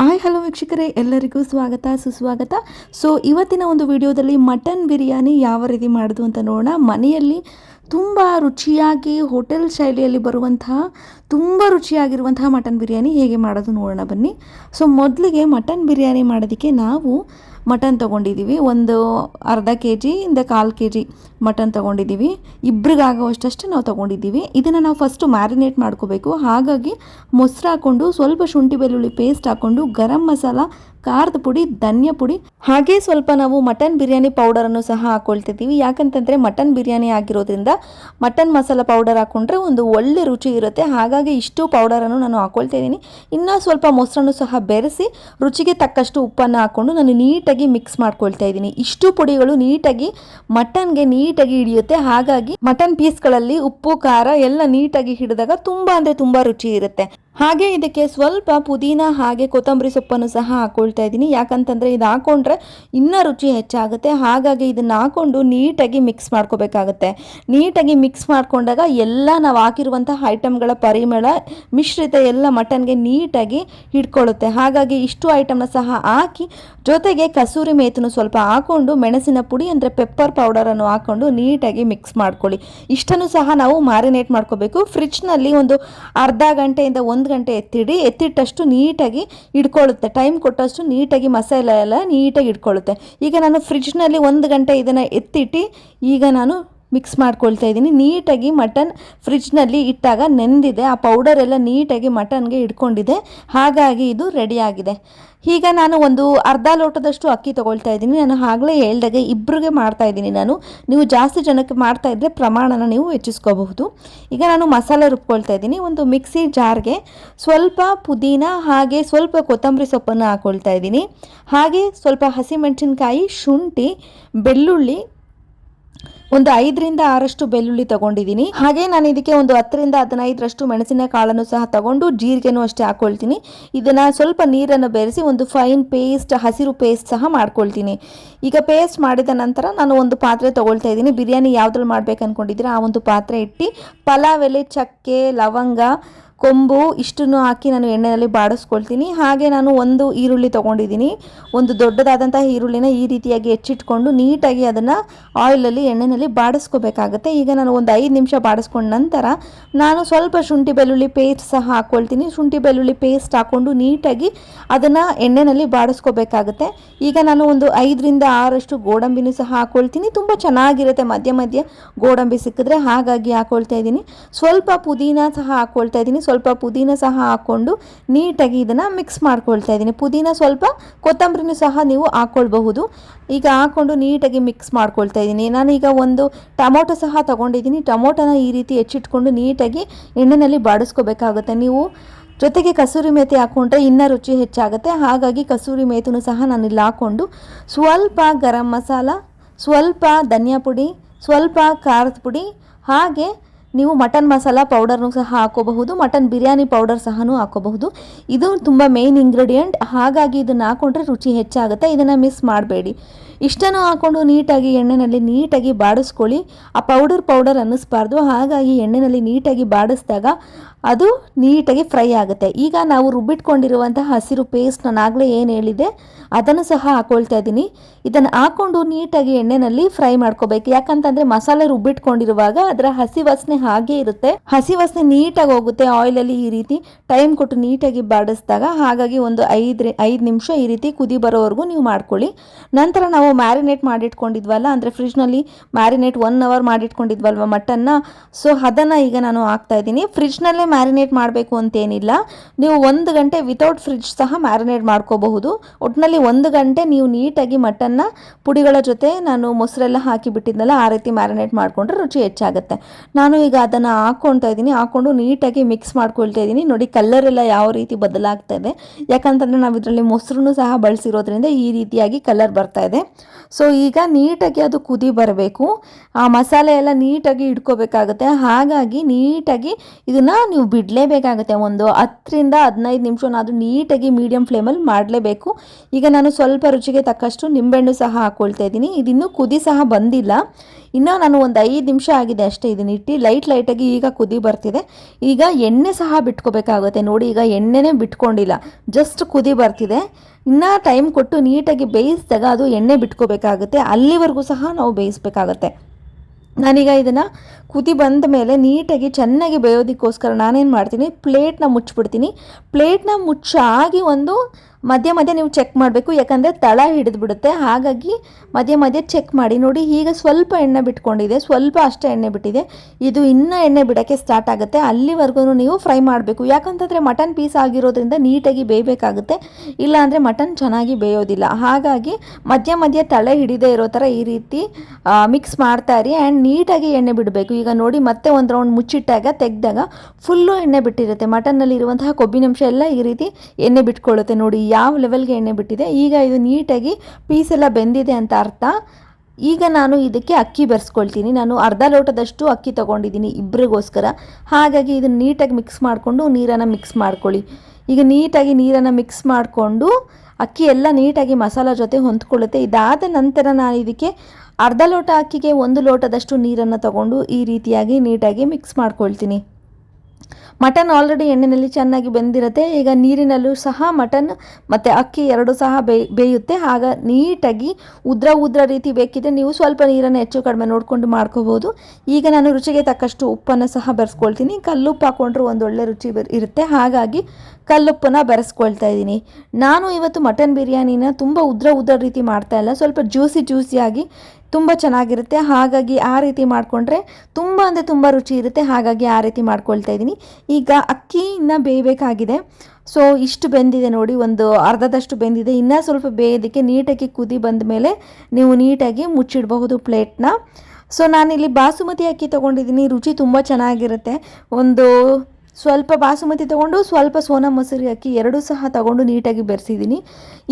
Hi, hello ವೀಕ್ಷಕರೇ, ಎಲ್ಲರಿಗೂ ಸ್ವಾಗತ, ಸುಸ್ವಾಗತ. ಸೊ ಇವತ್ತಿನ ಒಂದು ವಿಡಿಯೋದಲ್ಲಿ ಮಟನ್ ಬಿರಿಯಾನಿ ಯಾವ ರೀತಿ ಮಾಡೋದು ಅಂತ ನೋಡೋಣ. ಮನೆಯಲ್ಲಿ ತುಂಬ ರುಚಿಯಾಗಿ, ಹೋಟೆಲ್ ಶೈಲಿಯಲ್ಲಿ ಬರುವಂತಹ, ತುಂಬ ರುಚಿಯಾಗಿರುವಂತಹ ಮಟನ್ ಬಿರಿಯಾನಿ ಹೇಗೆ ಮಾಡೋದು ನೋಡೋಣ ಬನ್ನಿ. ಸೊ ಮೊದಲಿಗೆ ಮಟನ್ ಬಿರಿಯಾನಿ ಮಾಡೋದಕ್ಕೆ ನಾವು ಮಟನ್ ತೊಗೊಂಡಿದ್ದೀವಿ. ಒಂದು ಅರ್ಧ ಕೆ ಜಿಯಿಂದ ಕಾಲು ಕೆ ಜಿ ಮಟನ್ ತೊಗೊಂಡಿದ್ದೀವಿ. ಇಬ್ರಿಗಾಗುವಷ್ಟಷ್ಟು ನಾವು ತೊಗೊಂಡಿದ್ದೀವಿ. ಇದನ್ನು ನಾವು ಫಸ್ಟು ಮ್ಯಾರಿನೇಟ್ ಮಾಡ್ಕೋಬೇಕು. ಹಾಗಾಗಿ ಮೊಸರು ಹಾಕ್ಕೊಂಡು ಸ್ವಲ್ಪ ಶುಂಠಿ ಬೆಳ್ಳುಳ್ಳಿ ಪೇಸ್ಟ್ ಹಾಕ್ಕೊಂಡು ಗರಂ ಮಸಾಲ ಖಾರದ ಪುಡಿ, ಧನ್ಯ ಪುಡಿ. ಹಾಗೆ ಸ್ವಲ್ಪ ನಾವು ಮಟನ್ ಬಿರಿಯಾನಿ ಪೌಡರನ್ನು ಸಹ ಹಾಕೊಳ್ತಿದ್ದೀವಿ. ಯಾಕಂತಂದರೆ ಮಟನ್ ಬಿರಿಯಾನಿ ಆಗಿರೋದ್ರಿಂದ ಮಟನ್ ಮಸಾಲ ಪೌಡರ್ ಹಾಕೊಂಡ್ರೆ ಒಂದು ಒಳ್ಳೆ ರುಚಿ ಇರುತ್ತೆ. ಹಾಗಾಗಿ ಇಷ್ಟು ಪೌಡರನ್ನು ನಾನು ಹಾಕೊಳ್ತಾ ಇದ್ದೀನಿ. ಇನ್ನೂ ಸ್ವಲ್ಪ ಮೊಸರನ್ನು ಸಹ ಬೆರೆಸಿ ರುಚಿಗೆ ತಕ್ಕಷ್ಟು ಉಪ್ಪನ್ನು ಹಾಕ್ಕೊಂಡು ನಾನು ನೀಟಾಗಿ ಮಿಕ್ಸ್ ಮಾಡ್ಕೊಳ್ತಾ ಇದ್ದೀನಿ. ಇಷ್ಟು ಪುಡಿಗಳು ನೀಟಾಗಿ ಮಟನ್ಗೆ ನೀಟಾಗಿ ಹಿಡಿಯುತ್ತೆ. ಹಾಗಾಗಿ ಮಟನ್ ಪೀಸ್ಗಳಲ್ಲಿ ಉಪ್ಪು, ಖಾರ ಎಲ್ಲ ನೀಟಾಗಿ ಹಿಡಿದಾಗ ತುಂಬ ಅಂದರೆ ತುಂಬ ರುಚಿ ಇರುತ್ತೆ. ಹಾಗೆ ಇದಕ್ಕೆ ಸ್ವಲ್ಪ ಪುದೀನ ಹಾಗೆ ಕೊತ್ತಂಬರಿ ಸೊಪ್ಪನ್ನು ಸಹ ಹಾಕ್ಕೊಳ್ತಾ ಇದ್ದೀನಿ. ಯಾಕಂತಂದರೆ ಇದು ಹಾಕ್ಕೊಂಡ್ರೆ ಇನ್ನೂ ರುಚಿ ಹೆಚ್ಚಾಗುತ್ತೆ. ಹಾಗಾಗಿ ಇದನ್ನು ಹಾಕೊಂಡು ನೀಟಾಗಿ ಮಿಕ್ಸ್ ಮಾಡ್ಕೋಬೇಕಾಗುತ್ತೆ. ನೀಟಾಗಿ ಮಿಕ್ಸ್ ಮಾಡ್ಕೊಂಡಾಗ ಎಲ್ಲ ನಾವು ಹಾಕಿರುವಂತಹ ಐಟಮ್ಗಳ ಪರಿಮಳ, ಮಿಶ್ರಿತ ಎಲ್ಲ ಮಟನ್ಗೆ ನೀಟಾಗಿ ಹಿಡ್ಕೊಳ್ಳುತ್ತೆ. ಹಾಗಾಗಿ ಇಷ್ಟು ಐಟಮ್ನ ಸಹ ಹಾಕಿ, ಜೊತೆಗೆ ಕಸೂರಿ ಮೇತನ್ನು ಸ್ವಲ್ಪ ಹಾಕ್ಕೊಂಡು ಮೆಣಸಿನ ಪುಡಿ ಅಂದರೆ ಪೆಪ್ಪರ್ ಪೌಡರನ್ನು ಹಾಕ್ಕೊಂಡು ನೀಟಾಗಿ ಮಿಕ್ಸ್ ಮಾಡ್ಕೊಳ್ಳಿ. ಇಷ್ಟನ್ನು ಸಹ ನಾವು ಮ್ಯಾರಿನೇಟ್ ಮಾಡ್ಕೋಬೇಕು. ಫ್ರಿಡ್ಜ್ನಲ್ಲಿ ಒಂದು ಅರ್ಧ ಗಂಟೆಯಿಂದ ಒಂದು ಗಂಟೆ ಎತ್ತಿಡಿ, ಎತ್ತಿಟ್ಟಷ್ಟು ನೀಟಾಗಿ ಇಟ್ಕೊಳ್ಳುತ್ತೆ ಟೈಮ್ ಕೊಟ್ಟಷ್ಟು ನೀಟಾಗಿ ಮಸಾಲೆ ಎಲ್ಲ ನೀಟಾಗಿ ಇಟ್ಕೊಳ್ಳುತ್ತೆ ಈಗ ನಾನು ಫ್ರಿಡ್ಜ್ನಲ್ಲಿ ಒಂದು ಗಂಟೆ ಇದನ್ನು ಎತ್ತಿಟ್ಟು, ಈಗ ನಾನು ಮಿಕ್ಸ್ ಮಾಡ್ಕೊಳ್ತಾ ಇದ್ದೀನಿ. ನೀಟಾಗಿ ಮಟನ್ ಫ್ರಿಜ್ನಲ್ಲಿ ಇಟ್ಟಾಗ ನೆಂದಿದೆ. ಆ ಪೌಡರ್ ಎಲ್ಲ ನೀಟಾಗಿ ಮಟನ್ಗೆ ಇಟ್ಕೊಂಡಿದೆ. ಹಾಗಾಗಿ ಇದು ರೆಡಿಯಾಗಿದೆ ಈಗ ನಾನು ಒಂದು ಅರ್ಧ ಲೋಟದಷ್ಟು ಅಕ್ಕಿ ತೊಗೊಳ್ತಾ ಇದ್ದೀನಿ. ನಾನು ಆಗಲೇ ಹೇಳ್ದಾಗೆ ಇಬ್ಬರಿಗೆ ಮಾಡ್ತಾ ಇದ್ದೀನಿ ನಾನು. ನೀವು ಜಾಸ್ತಿ ಜನಕ್ಕೆ ಮಾಡ್ತಾ ಇದ್ದರೆ ಪ್ರಮಾಣನ ನೀವು ಹೆಚ್ಚಿಸ್ಕೋಬಹುದು. ಈಗ ನಾನು ಮಸಾಲೆ ರುಬ್ಕೊಳ್ತಾ ಇದ್ದೀನಿ. ಒಂದು ಮಿಕ್ಸಿ ಜಾರ್ಗೆ ಸ್ವಲ್ಪ ಪುದೀನ ಹಾಗೆ ಸ್ವಲ್ಪ ಕೊತ್ತಂಬರಿ ಸೊಪ್ಪನ್ನು ಹಾಕ್ಕೊಳ್ತಾ ಇದ್ದೀನಿ. ಹಾಗೆ ಸ್ವಲ್ಪ ಹಸಿಮೆಣಸಿನ್ಕಾಯಿ, ಶುಂಠಿ, ಬೆಳ್ಳುಳ್ಳಿ ಒಂದು ಐದರಿಂದ ಆರಷ್ಟು ಬೆಳ್ಳುಳ್ಳಿ ತಗೊಂಡಿದ್ದೀನಿ. ಹಾಗೆ ನಾನು ಇದಕ್ಕೆ ಒಂದು ಹತ್ತರಿಂದ ಹದಿನೈದರಷ್ಟು ಮೆಣಸಿನ ಕಾಳನ್ನು ಸಹ ತಗೊಂಡು ಜೀರಿಗೆನೂ ಅಷ್ಟೇ ಹಾಕೊಳ್ತೀನಿ. ಇದನ್ನು ಸ್ವಲ್ಪ ನೀರನ್ನು ಬೆರೆಸಿ ಒಂದು ಫೈನ್ ಪೇಸ್ಟ್ ಹಸಿರು ಪೇಸ್ಟ್ ಸಹ ಮಾಡ್ಕೊಳ್ತೀನಿ. ಈಗ ಪೇಸ್ಟ್ ಮಾಡಿದ ನಂತರ ನಾನು ಒಂದು ಪಾತ್ರೆ ತೊಗೊಳ್ತಾ ಇದ್ದೀನಿ. ಬಿರಿಯಾನಿ ಯಾವುದ್ರಲ್ಲಿ ಮಾಡ್ಬೇಕು ಅಂದ್ಕೊಂಡಿದ್ದೀರಾ ಆ ಒಂದು ಪಾತ್ರೆ ಇಟ್ಟು ಪಲಾವ್ ಎಲೆ, ಚಕ್ಕೆ, ಲವಂಗ ಕೊಂಬು ಇಷ್ಟನ್ನು ಹಾಕಿ ನಾನು ಎಣ್ಣೆಯಲ್ಲಿ ಬಾಡಿಸ್ಕೊಳ್ತೀನಿ. ಹಾಗೆ ನಾನು ಒಂದು ಈರುಳ್ಳಿ ತೊಗೊಂಡಿದ್ದೀನಿ. ಒಂದು ದೊಡ್ಡದಾದಂತಹ ಈರುಳ್ಳಿನ ಈ ರೀತಿಯಾಗಿ ಹೆಚ್ಚಿಟ್ಕೊಂಡು ನೀಟಾಗಿ ಅದನ್ನು ಆಯಿಲಲ್ಲಿ ಎಣ್ಣೆಯಲ್ಲಿ ಬಾಡಿಸ್ಕೋಬೇಕಾಗುತ್ತೆ. ಈಗ ನಾನು ಒಂದು ಐದು ನಿಮಿಷ ಬಾಡಿಸ್ಕೊಂಡ ನಂತರ ನಾನು ಸ್ವಲ್ಪ ಶುಂಠಿ ಬೆಳ್ಳುಳ್ಳಿ ಪೇಸ್ಟ್ ಸಹ ಹಾಕ್ಕೊಳ್ತೀನಿ ಶುಂಠಿ ಬೆಳ್ಳುಳ್ಳಿ ಪೇಸ್ಟ್ ಹಾಕ್ಕೊಂಡು ನೀಟಾಗಿ ಅದನ್ನು ಎಣ್ಣೆಯಲ್ಲಿ ಬಾಡಿಸ್ಕೋಬೇಕಾಗುತ್ತೆ. ಈಗ ನಾನು ಒಂದು ಐದರಿಂದ ಆರಷ್ಟು ಗೋಡಂಬಿನೂ ಸಹ ಹಾಕ್ಕೊಳ್ತೀನಿ ತುಂಬ ಚೆನ್ನಾಗಿರುತ್ತೆ. ಮಧ್ಯ ಮಧ್ಯ ಗೋಡಂಬಿ ಸಿಕ್ಕಿದ್ರೆ ಹಾಗಾಗಿ ಹಾಕ್ಕೊಳ್ತಾ ಇದ್ದೀನಿ. ಸ್ವಲ್ಪ ಪುದೀನ ಸಹ ಹಾಕ್ಕೊಳ್ತಾ ಇದ್ದೀನಿ. ಸ್ವಲ್ಪ ಪುದೀನ ಸಹ ಹಾಕ್ಕೊಂಡು ನೀಟಾಗಿ ಇದನ್ನು ಮಿಕ್ಸ್ ಮಾಡ್ಕೊಳ್ತಾ ಇದ್ದೀನಿ. ಪುದೀನ ಸ್ವಲ್ಪ ಕೊತ್ತಂಬರಿನೂ ಸಹ ನೀವು ಹಾಕ್ಕೊಳ್ಬಹುದು ಈಗ ಹಾಕ್ಕೊಂಡು ನೀಟಾಗಿ ಮಿಕ್ಸ್ ಮಾಡ್ಕೊಳ್ತಾ ಇದ್ದೀನಿ. ನಾನೀಗ ಒಂದು ಟೊಮೊಟೊ ಸಹ ತೊಗೊಂಡಿದ್ದೀನಿ. ಟೊಮೊಟೊನ ಈ ರೀತಿ ಹೆಚ್ಚಿಟ್ಕೊಂಡು ನೀಟಾಗಿ ಎಣ್ಣೆಯಲ್ಲಿ ಬಾಡಿಸ್ಕೋಬೇಕಾಗುತ್ತೆ. ನೀವು ಜೊತೆಗೆ ಕಸೂರಿ ಮೇಥಿ ಹಾಕ್ಕೊಂಡ್ರೆ ಇನ್ನೂ ರುಚಿ ಹೆಚ್ಚಾಗುತ್ತೆ. ಹಾಗಾಗಿ ಕಸೂರಿ ಮೇಥಿನೂ ಸಹ ನಾನು ಇಲ್ಲಿ ಹಾಕ್ಕೊಂಡು ಸ್ವಲ್ಪ ಗರಂ ಮಸಾಲ, ಸ್ವಲ್ಪ ಧನಿಯಾ ಪುಡಿ, ಸ್ವಲ್ಪ ಖಾರದ ಪುಡಿ, ಹಾಗೆ ನೀವು ಮಟನ್ ಮಸಾಲ ಪೌಡರ್ನು ಸಹ ಹಾಕೋಬಹುದು, ಮಟನ್ ಬಿರಿಯಾನಿ ಪೌಡರ್ ಸಹ ಹಾಕೋಬಹುದು. ಇದು ತುಂಬ ಮೇನ್ ಇಂಗ್ರೀಡಿಯೆಂಟ್ ಹಾಗಾಗಿ ಇದನ್ನು ಹಾಕೊಂಡ್ರೆ ರುಚಿ ಹೆಚ್ಚಾಗುತ್ತೆ. ಇದನ್ನು ಮಿಸ್ ಮಾಡಬೇಡಿ. ಇಷ್ಟನ್ನು ಹಾಕ್ಕೊಂಡು ನೀಟಾಗಿ ಎಣ್ಣೆಯಲ್ಲಿ ನೀಟಾಗಿ ಬಾಡಿಸ್ಕೊಳ್ಳಿ. ಆ ಪೌಡರ್ ಪೌಡರ್ ಅನ್ನಿಸ್ಬಾರ್ದು. ಹಾಗಾಗಿ ಎಣ್ಣೆಯಲ್ಲಿ ನೀಟಾಗಿ ಬಾಡಿಸಿದಾಗ ಅದು ನೀಟಾಗಿ ಫ್ರೈ ಆಗುತ್ತೆ. ಈಗ ನಾವು ರುಬ್ಬಿಟ್ಕೊಂಡಿರುವಂತಹ ಹಸಿರು ಪೇಸ್ಟ್ ನಾನು ಆಗಲೇ ಏನು ಹೇಳಿದೆ ಅದನ್ನು ಸಹ ಹಾಕೊಳ್ತಾ ಇದ್ದೀನಿ. ಇದನ್ನು ಹಾಕ್ಕೊಂಡು ನೀಟಾಗಿ ಎಣ್ಣೆಯಲ್ಲಿ ಫ್ರೈ ಮಾಡ್ಕೋಬೇಕು. ಯಾಕಂತಂದರೆ ಮಸಾಲೆ ರುಬ್ಬಿಟ್ಕೊಂಡಿರುವಾಗ ಅದರ ಹಸಿ ವಾಸನೆ ಹಾಗೆ ಇರುತ್ತೆ. ಹಸಿ ವಾಸನೆ ನೀಟಾಗಿ ಹೋಗುತ್ತೆ ಆಯಿಲಲ್ಲಿ ಈ ರೀತಿ. ಟೈಮ್ ಕೊಟ್ಟು ನೀಟಾಗಿ ಬಾಡಿಸಿದಾಗ ಹಾಗಾಗಿ ಒಂದು ಐದು ಐದು ನಿಮಿಷ ಈ ರೀತಿ ಕುದಿ ಬರೋವರೆಗೂ ನೀವು ಮಾಡ್ಕೊಳ್ಳಿ. ನಂತರ ನಾವು ಮ್ಯಾರಿನೇಟ್ ಮಾಡಿಟ್ಕೊಂಡಿದ್ವಲ್ಲ, ಅಂದರೆ ಫ್ರಿಜ್ನಲ್ಲಿ ಮ್ಯಾರಿನೇಟ್ ಒನ್ ಅವರ್ ಮಾಡಿಟ್ಕೊಂಡಿದ್ವಲ್ವ ಮಟನ್ನ ಸೊ ಅದನ್ನು ಈಗ ನಾನು ಹಾಕ್ತಾ ಇದ್ದೀನಿ. ಫ್ರಿಜ್ನಲ್ಲೇ ಮ್ಯಾರಿನೇಟ್ ಮಾಡಬೇಕು ಅಂತೇನಿಲ್ಲ. ನೀವು ಒಂದು ಗಂಟೆ ವಿತೌಟ್ ಫ್ರಿಜ್ ಸಹ ಮ್ಯಾರಿನೇಟ್ ಮಾಡ್ಕೋಬಹುದು. ಒಟ್ಟಿನಲ್ಲಿ ಒಂದು ಗಂಟೆ ನೀವು ನೀಟಾಗಿ ಮಟನ್ನ ಪುಡಿಗಳ ಜೊತೆ ನಾನು ಮೊಸರೆಲ್ಲ ಹಾಕಿ ಬಿಟ್ಟಿದ್ನಲ್ಲ, ಆ ರೀತಿ ಮ್ಯಾರಿನೇಟ್ ಮಾಡಿಕೊಂಡ್ರೆ ರುಚಿ ಹೆಚ್ಚಾಗುತ್ತೆ. ನಾನು ಈಗ ಅದನ್ನು ಹಾಕ್ಕೊಳ್ತಾ ಇದ್ದೀನಿ. ಹಾಕ್ಕೊಂಡು ನೀಟಾಗಿ ಮಿಕ್ಸ್ ಮಾಡ್ಕೊಳ್ತಾ ಇದ್ದೀನಿ. ನೋಡಿ ಕಲರ್ ಎಲ್ಲ ಯಾವ ರೀತಿ ಬದಲಾಗ್ತಾ ಇದೆ. ಯಾಕಂತಂದರೆ ನಾವು ಇದರಲ್ಲಿ ಮೊಸರು ಸಹ ಬಳಸಿರೋದ್ರಿಂದ ಈ ರೀತಿಯಾಗಿ ಕಲರ್ ಬರ್ತಾ ಇದೆ. ಸೊ ಈಗ ನೀಟಾಗಿ ಅದು ಕುದಿ ಬರಬೇಕು. ಆ ಮಸಾಲೆ ಎಲ್ಲ ನೀಟಾಗಿ ಇಟ್ಕೋಬೇಕಾಗುತ್ತೆ. ಹಾಗಾಗಿ ನೀಟಾಗಿ ಇದನ್ನು ನೀವು ಬಿಡಲೇಬೇಕಾಗುತ್ತೆ. ಒಂದು ಹತ್ತರಿಂದ ಹದಿನೈದು ನಿಮಿಷನಾದರೂ ನೀಟಾಗಿ ಮೀಡಿಯಂ ಫ್ಲೇಮಲ್ಲಿ ಮಾಡಲೇಬೇಕು. ಈಗ ನಾನು ಸ್ವಲ್ಪ ರುಚಿಗೆ ತಕ್ಕಷ್ಟು ನಿಂಬೆಹಣ್ಣು ಸಹ ಹಾಕ್ಕೊಳ್ತಾ ಇದ್ದೀನಿ. ಇದಿನ್ನೂ ಕುದಿ ಸಹ ಬಂದಿಲ್ಲ. ಇನ್ನು ನಾನು ಒಂದು ಐದು ನಿಮಿಷ ಆಗಿದೆ ಅಷ್ಟೇ ಇದನ್ನ ಇಟ್ಟು. ಲೈಟ್ ಲೈಟಾಗಿ ಈಗ ಕುದಿ ಬರ್ತಿದೆ. ಈಗ ಎಣ್ಣೆ ಸಹ ಬಿಟ್ಕೋಬೇಕಾಗುತ್ತೆ. ನೋಡಿ, ಈಗ ಎಣ್ಣೆನೇ ಬಿಟ್ಕೊಂಡಿಲ್ಲ. ಜಸ್ಟ್ ಕುದಿ ಬರ್ತಿದೆ. ಇನ್ನು ಟೈಮ್ ಕೊಟ್ಟು ನೀಟಾಗಿ ಬೇಯಿಸಿದಾಗ ಅದು ಎಣ್ಣೆ ಬಿಟ್ಕೋಬೇಕಾಗುತ್ತೆ. ಅಲ್ಲಿವರೆಗೂ ಸಹ ನಾವು ಬೇಯಿಸ್ಬೇಕಾಗತ್ತೆ. ನಾನೀಗ ಇದನ್ನು ಕುದಿ ಬಂದ ಮೇಲೆ ನೀಟಾಗಿ ಚೆನ್ನಾಗಿ ಬೇಯೋದಕ್ಕೋಸ್ಕರ ನಾನೇನು ಮಾಡ್ತೀನಿ, ಪ್ಲೇಟ್ನ ಮುಚ್ಚಿಬಿಡ್ತೀನಿ. ಪ್ಲೇಟ್ನ ಮುಚ್ಚಾಗಿ ಒಂದು ಮಧ್ಯೆ ಮಧ್ಯೆ ನೀವು ಚೆಕ್ ಮಾಡಬೇಕು, ಯಾಕಂದರೆ ತಳ ಹಿಡಿದು ಬಿಡುತ್ತೆ ಹಾಗಾಗಿ ಮಧ್ಯೆ ಮಧ್ಯೆ ಚೆಕ್ ಮಾಡಿ. ನೋಡಿ, ಈಗ ಸ್ವಲ್ಪ ಎಣ್ಣೆ ಬಿಟ್ಕೊಂಡಿದೆ. ಸ್ವಲ್ಪ ಅಷ್ಟೇ ಎಣ್ಣೆ ಬಿಟ್ಟಿದೆ. ಇದು ಇನ್ನೂ ಎಣ್ಣೆ ಬಿಡೋಕ್ಕೆ ಸ್ಟಾರ್ಟ್ ಆಗುತ್ತೆ. ಅಲ್ಲಿವರೆಗೂ ನೀವು ಫ್ರೈ ಮಾಡಬೇಕು. ಯಾಕಂತಂದರೆ ಮಟನ್ ಪೀಸ್ ಆಗಿರೋದ್ರಿಂದ ನೀಟಾಗಿ ಬೇಯಬೇಕಾಗುತ್ತೆ. ಇಲ್ಲಾಂದರೆ ಮಟನ್ ಚೆನ್ನಾಗಿ ಬೇಯೋದಿಲ್ಲ. ಹಾಗಾಗಿ ಮಧ್ಯ ಮಧ್ಯೆ ತಳೆ ಹಿಡಿದೇ ಇರೋ ಥರ ಈ ರೀತಿ ಮಿಕ್ಸ್ ಮಾಡ್ತಾ ಇರಿ. ಆ್ಯಂಡ್ ನೀಟಾಗಿ ಎಣ್ಣೆ ಬಿಡಬೇಕು. ಈಗ ನೋಡಿ, ಮತ್ತೆ ಒಂದು ರೌಂಡ್ ಮುಚ್ಚಿಟ್ಟಾಗ, ತೆಗೆದಾಗ ಫುಲ್ಲು ಎಣ್ಣೆ ಬಿಟ್ಟಿರುತ್ತೆ. ಮಟನ್ನಲ್ಲಿ ಇರುವಂತಹ ಕೊಬ್ಬಿನಂಶ ಎಲ್ಲ ಈ ರೀತಿ ಎಣ್ಣೆ ಬಿಟ್ಕೊಳ್ಳುತ್ತೆ. ನೋಡಿ ಯಾವ ಲೆವೆಲ್ಗೆ ಎಣ್ಣೆ ಬಿಟ್ಟಿದೆ? ಈಗ ಇದು ನೀಟಾಗಿ ಪೀಸ್ ಎಲ್ಲ ಬೆಂದಿದೆ ಅಂತ ಅರ್ಥ. ಈಗ ನಾನು ಇದಕ್ಕೆ ಅಕ್ಕಿ ಬೆರೆಸ್ಕೊಳ್ತೀನಿ. ನಾನು ಅರ್ಧ ಲೋಟದಷ್ಟು ಅಕ್ಕಿ ತೊಗೊಂಡಿದ್ದೀನಿ ಇಬ್ಬರಿಗೋಸ್ಕರ ಹಾಗಾಗಿ ಇದನ್ನು ನೀಟಾಗಿ ಮಿಕ್ಸ್ ಮಾಡಿಕೊಂಡು ನೀರನ್ನು ಮಿಕ್ಸ್ ಮಾಡ್ಕೊಳ್ಳಿ. ಈಗ ನೀಟಾಗಿ ನೀರನ್ನು ಮಿಕ್ಸ್ ಮಾಡಿಕೊಂಡು ಅಕ್ಕಿ ಎಲ್ಲ ನೀಟಾಗಿ ಮಸಾಲ ಜೊತೆ ಹೊಂದ್ಕೊಳ್ಳುತ್ತೆ. ಇದಾದ ನಂತರ ನಾನು ಇದಕ್ಕೆ ಅರ್ಧ ಲೋಟ ಅಕ್ಕಿಗೆ ಒಂದು ಲೋಟದಷ್ಟು ನೀರನ್ನು ತಗೊಂಡು ಈ ರೀತಿಯಾಗಿ ನೀಟಾಗಿ ಮಿಕ್ಸ್ ಮಾಡ್ಕೊಳ್ತೀನಿ. ಮಟನ್ ಆಲ್ರೆಡಿ ಎಣ್ಣೆಯಲ್ಲಿ ಚೆನ್ನಾಗಿ ಬೆಂದಿರುತ್ತೆ. ಈಗ ನೀರಿನಲ್ಲೂ ಸಹ ಮಟನ್ ಮತ್ತು ಅಕ್ಕಿ ಎರಡು ಸಹ ಬೇಯ್ ಬೇಯುತ್ತೆ. ಆಗ ನೀಟಾಗಿ ಉದ್ರ ಉದ್ರ ರೀತಿ ಬೇಕಿದ್ರೆ ನೀವು ಸ್ವಲ್ಪ ನೀರನ್ನು ಹೆಚ್ಚು ಕಡಿಮೆ ನೋಡಿಕೊಂಡು ಮಾಡ್ಕೋಬೋದು. ಈಗ ನಾನು ರುಚಿಗೆ ತಕ್ಕಷ್ಟು ಉಪ್ಪನ್ನು ಸಹ ಬೆರೆಸ್ಕೊಳ್ತೀನಿ. ಕಲ್ಲುಪ್ಪು ಹಾಕೊಂಡ್ರೆ ಒಂದು ಒಳ್ಳೆ ರುಚಿ ಇರುತ್ತೆ. ಹಾಗಾಗಿ ಕಲ್ಲುಪ್ಪನ್ನ ಬೆರೆಸ್ಕೊಳ್ತಾ ಇದ್ದೀನಿ. ನಾನು ಇವತ್ತು ಮಟನ್ ಬಿರಿಯಾನಿನ ತುಂಬ ಉದ್ರ ಉದ್ರ ರೀತಿ ಮಾಡ್ತಾ ಇಲ್ಲ. ಸ್ವಲ್ಪ ಜ್ಯೂಸಿ ಜ್ಯೂಸಿಯಾಗಿ ತುಂಬ ಚೆನ್ನಾಗಿರುತ್ತೆ. ಹಾಗಾಗಿ ಆ ರೀತಿ ಮಾಡಿಕೊಂಡ್ರೆ ತುಂಬ ಅಂದರೆ ತುಂಬ ರುಚಿ ಇರುತ್ತೆ. ಹಾಗಾಗಿ ಆ ರೀತಿ ಮಾಡ್ಕೊಳ್ತಾ ಇದ್ದೀನಿ. ಈಗ ಅಕ್ಕಿ ಇನ್ನು ಬೇಯಬೇಕಾಗಿದೆ. ಸೊ ಇಷ್ಟು ಬೆಂದಿದೆ ನೋಡಿ. ಒಂದು ಅರ್ಧದಷ್ಟು ಬೆಂದಿದೆ. ಇನ್ನೂ ಸ್ವಲ್ಪ ಬೇಯೋದಕ್ಕೆ ನೀಟಾಗಿ ಕುದಿ ಬಂದ ಮೇಲೆ ನೀವು ನೀಟಾಗಿ ಮುಚ್ಚಿಡಬಹುದು ಪ್ಲೇಟ್ನ. ಸೊ ನಾನಿಲ್ಲಿ ಬಾಸುಮತಿ ಅಕ್ಕಿ ತೊಗೊಂಡಿದ್ದೀನಿ. ರುಚಿ ತುಂಬ ಚೆನ್ನಾಗಿರುತ್ತೆ. ಒಂದು ಸ್ವಲ್ಪ ಬಾಸುಮತಿ ತಗೊಂಡು ಸ್ವಲ್ಪ ಸೋನಾ ಮೊಸರಿ ಅಕ್ಕಿ ಎರಡೂ ಸಹ ತಗೊಂಡು ನೀಟಾಗಿ ಬೆರೆಸಿದ್ದೀನಿ.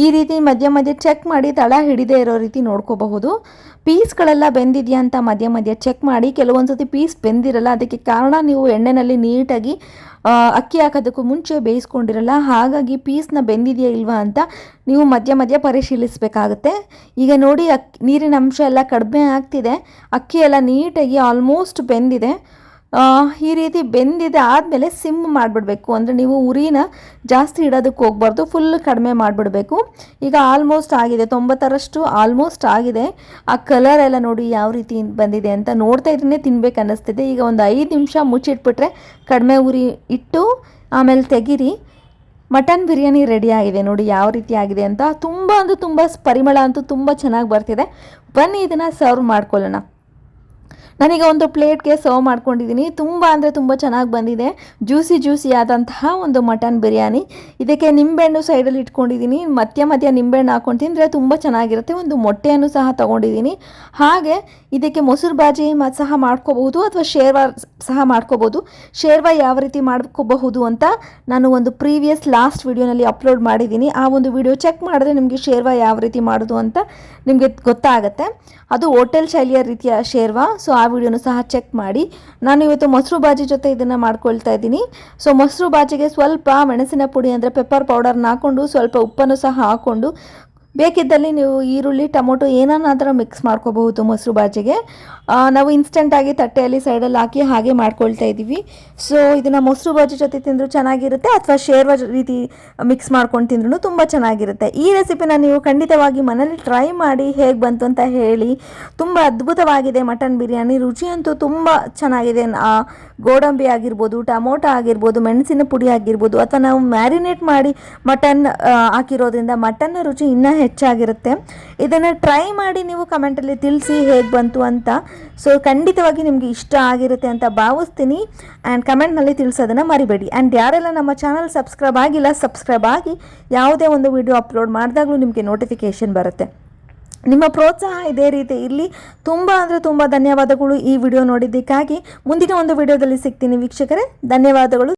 ಈ ರೀತಿ ಮಧ್ಯ ಮಧ್ಯ ಚೆಕ್ ಮಾಡಿ ತಳ ಹಿಡಿದೇ ಇರೋ ರೀತಿ ನೋಡ್ಕೋಬಹುದು. ಪೀಸ್ಗಳೆಲ್ಲ ಬೆಂದಿದೆಯಾ ಅಂತ ಮಧ್ಯ ಮಧ್ಯ ಚೆಕ್ ಮಾಡಿ ಕೆಲವೊಂದು ಸತಿ ಪೀಸ್ ಬೆಂದಿರಲ್ಲ, ಅದಕ್ಕೆ ಕಾರಣ ನೀವು ಎಣ್ಣೆಯಲ್ಲಿ ನೀಟಾಗಿ ಅಕ್ಕಿ ಹಾಕೋದಕ್ಕೂ ಮುಂಚೆ ಬೇಯಿಸ್ಕೊಂಡಿರಲ್ಲ, ಹಾಗಾಗಿ ಪೀಸ್ನ ಬೆಂದಿದೆಯಾ ಇಲ್ವಾ ಅಂತ ನೀವು ಮಧ್ಯ ಮಧ್ಯ ಪರಿಶೀಲಿಸಬೇಕಾಗುತ್ತೆ. ಈಗ ನೋಡಿ ಅಕ್ಕಿ ನೀರಿನ ಅಂಶ ಎಲ್ಲ ಕಡಿಮೆ ಆಗ್ತಿದೆ. ಅಕ್ಕಿ ಎಲ್ಲ ನೀಟಾಗಿ ಆಲ್ಮೋಸ್ಟ್ ಬೆಂದಿದೆ. ಈ ರೀತಿ ಬೆಂದಿದೆ ಆದಮೇಲೆ ಸಿಮ್ ಮಾಡಿಬಿಡ್ಬೇಕು. ಅಂದರೆ ನೀವು ಉರಿನ ಜಾಸ್ತಿ ಇಡೋದಕ್ಕೆ ಹೋಗ್ಬಾರ್ದು ಫುಲ್ ಕಡಿಮೆ ಮಾಡಿಬಿಡ್ಬೇಕು. ಈಗ ಆಲ್ಮೋಸ್ಟ್ ಆಗಿದೆ, ತೊಂಬತ್ತರಷ್ಟು ಆಲ್ಮೋಸ್ಟ್ ಆಗಿದೆ. ಆ ಕಲರ್ ಎಲ್ಲ ನೋಡಿ ಯಾವ ರೀತಿ ಬಂದಿದೆ ಅಂತ ನೋಡ್ತಾ ಇದ್ರೆ ತಿನ್ಬೇಕು ಅನ್ನಿಸ್ತಿದೆ. ಈಗ ಒಂದು ಐದು ನಿಮಿಷ ಮುಚ್ಚಿಟ್ಬಿಟ್ರೆ ಕಡಿಮೆ ಉರಿ ಇಟ್ಟು ಆಮೇಲೆ ತೆಗೀರಿ. ಮಟನ್ ಬಿರಿಯಾನಿ ರೆಡಿ ಆಗಿದೆ, ನೋಡಿ ಯಾವ ರೀತಿ ಆಗಿದೆ ಅಂತ. ತುಂಬ ಅಂದರೆ ತುಂಬ, ಪರಿಮಳ ಅಂತೂ ತುಂಬ ಚೆನ್ನಾಗಿ ಬರ್ತಿದೆ. ಬನ್ನಿ ಇದನ್ನು ಸರ್ವ್ ಮಾಡ್ಕೊಳ್ಳೋಣ. ನಾನೀಗ ಒಂದು ಪ್ಲೇಟ್ಗೆ ಸರ್ವ್ ಮಾಡ್ಕೊಂಡಿದ್ದೀನಿ. ತುಂಬ ಅಂದರೆ ತುಂಬ ಚೆನ್ನಾಗಿ ಬಂದಿದೆ. ಜ್ಯೂಸಿ ಜ್ಯೂಸಿ ಆದಂತಹ ಒಂದು ಮಟನ್ ಬಿರಿಯಾನಿ. ಇದಕ್ಕೆ ನಿಂಬೆಹಣ್ಣು ಸೈಡಲ್ಲಿ ಇಟ್ಕೊಂಡಿದ್ದೀನಿ. ಮಧ್ಯ ಮಧ್ಯ ನಿಂಬೆಹಣ್ಣು ಹಾಕೊಂಡು ತಿಂದರೆ ತುಂಬ ಚೆನ್ನಾಗಿರುತ್ತೆ. ಒಂದು ಮೊಟ್ಟೆಯನ್ನು ಸಹ ತೊಗೊಂಡಿದ್ದೀನಿ. ಹಾಗೆ ಇದಕ್ಕೆ ಮೊಸರು ಬಾಜಿ ಸಹ ಮಾಡ್ಕೋಬಹುದು ಅಥವಾ ಶೇರ್ವಾ ಸಹ ಮಾಡ್ಕೋಬಹುದು. ಶೇರ್ವಾ ಯಾವ ರೀತಿ ಮಾಡ್ಕೋಬಹುದು ಅಂತ ನಾನು ಒಂದು ಪ್ರೀವಿಯಸ್ ಲಾಸ್ಟ್ ವಿಡಿಯೋನಲ್ಲಿ ಅಪ್ಲೋಡ್ ಮಾಡಿದ್ದೀನಿ. ಆ ಒಂದು ವಿಡಿಯೋ ಚೆಕ್ ಮಾಡಿದ್ರೆ ನಿಮಗೆ ಶೇರ್ವಾ ಯಾವ ರೀತಿ ಮಾಡೋದು ಅಂತ ನಿಮಗೆ ಗೊತ್ತಾಗುತ್ತೆ. ಅದು ಹೋಟೆಲ್ ಶೈಲಿಯ ರೀತಿಯ ಶೇರ್ವಾ. ಸೊ ಆ ವಿಡಿಯೋನು ಸಹ ಚೆಕ್ ಮಾಡಿ. ನಾನು ಇವತ್ತು ಮೊಸರು ಬಾಜಿ ಜೊತೆ ಇದನ್ನು ಮಾಡ್ಕೊಳ್ತಾ ಇದ್ದೀನಿ. ಸೊ ಮೊಸರು ಬಾಜಿಗೆ ಸ್ವಲ್ಪ ಮೆಣಸಿನ ಪುಡಿ ಅಂದರೆ ಪೆಪ್ಪರ್ ಪೌಡರ್ನ ಹಾಕ್ಕೊಂಡು ಸ್ವಲ್ಪ ಉಪ್ಪನ್ನು ಸಹ ಹಾಕ್ಕೊಂಡು ಬೇಕಿದ್ದಲ್ಲಿ ನೀವು ಈರುಳ್ಳಿ, ಟೊಮೊಟೊ ಏನನ್ನಾದರೂ ಮಿಕ್ಸ್ ಮಾಡ್ಕೋಬಹುದು ಮೊಸರು ಬಾಜಿಗೆ. ನಾವು ಇನ್ಸ್ಟೆಂಟಾಗಿ ತಟ್ಟೆಯಲ್ಲಿ ಸೈಡಲ್ಲಿ ಹಾಕಿ ಹಾಗೆ ಮಾಡ್ಕೊಳ್ತಾ ಇದ್ದೀವಿ. ಸೊ ಇದನ್ನು ಮೊಸರು ಬಾಜಿ ಜೊತೆ ತಿಂದರೂ ಚೆನ್ನಾಗಿರುತ್ತೆ ಅಥವಾ ಶೇರ್ವ ರೀತಿ ಮಿಕ್ಸ್ ಮಾಡ್ಕೊಂಡು ತಿಂದ್ರೂ ತುಂಬ ಚೆನ್ನಾಗಿರುತ್ತೆ. ಈ ರೆಸಿಪಿನ ನೀವು ಖಂಡಿತವಾಗಿ ಮನೇಲಿ ಟ್ರೈ ಮಾಡಿ ಹೇಗೆ ಬಂತು ಅಂತ ಹೇಳಿ ತುಂಬ ಅದ್ಭುತವಾಗಿದೆ ಮಟನ್ ಬಿರಿಯಾನಿ. ರುಚಿಯಂತೂ ತುಂಬ ಚೆನ್ನಾಗಿದೆ. ಗೋಡಂಬಿ ಆಗಿರ್ಬೋದು, ಟೊಮೊಟೊ ಆಗಿರ್ಬೋದು, ಮೆಣಸಿನ ಪುಡಿ ಆಗಿರ್ಬೋದು, ಅಥವಾ ನಾವು ಮ್ಯಾರಿನೇಟ್ ಮಾಡಿ ಮಟನ್ ಹಾಕಿರೋದ್ರಿಂದ ಮಟನ್ನ ರುಚಿ ಇನ್ನೂ ಹೆಚ್ಚಾಗಿರುತ್ತೆ. ಇದನ್ನು ಟ್ರೈ ಮಾಡಿ ನೀವು ಕಮೆಂಟಲ್ಲಿ ತಿಳಿಸಿ ಹೇಗೆ ಬಂತು ಅಂತ. ಸೊ ಖಂಡಿತವಾಗಿ ನಿಮಗೆ ಇಷ್ಟ ಆಗಿರುತ್ತೆ ಅಂತ ಭಾವಿಸ್ತೀನಿ. ಆ್ಯಂಡ್ ಕಮೆಂಟ್ನಲ್ಲಿ ತಿಳಿಸೋದನ್ನು ಮರಿಬೇಡಿ. ಆ್ಯಂಡ್ ಯಾರೆಲ್ಲ ನಮ್ಮ ಚಾನಲ್ ಸಬ್ಸ್ಕ್ರೈಬ್ ಆಗಿಲ್ಲ ಸಬ್ಸ್ಕ್ರೈಬ್ ಆಗಿ ಯಾವುದೇ ಒಂದು ವಿಡಿಯೋ ಅಪ್ಲೋಡ್ ಮಾಡಿದಾಗಲೂ ನಿಮಗೆ ನೋಟಿಫಿಕೇಷನ್ ಬರುತ್ತೆ. ನಿಮ್ಮ ಪ್ರೋತ್ಸಾಹ ಇದೇ ರೀತಿ ಇಲ್ಲಿ ತುಂಬ ಅಂದರೆ ತುಂಬ ಧನ್ಯವಾದಗಳು ಈ ವಿಡಿಯೋ ನೋಡಿದ್ದಕ್ಕಾಗಿ. ಮುಂದಿನ ಒಂದು ವಿಡಿಯೋದಲ್ಲಿ ಸಿಗ್ತೀನಿ ವೀಕ್ಷಕರೇ. ಧನ್ಯವಾದಗಳು.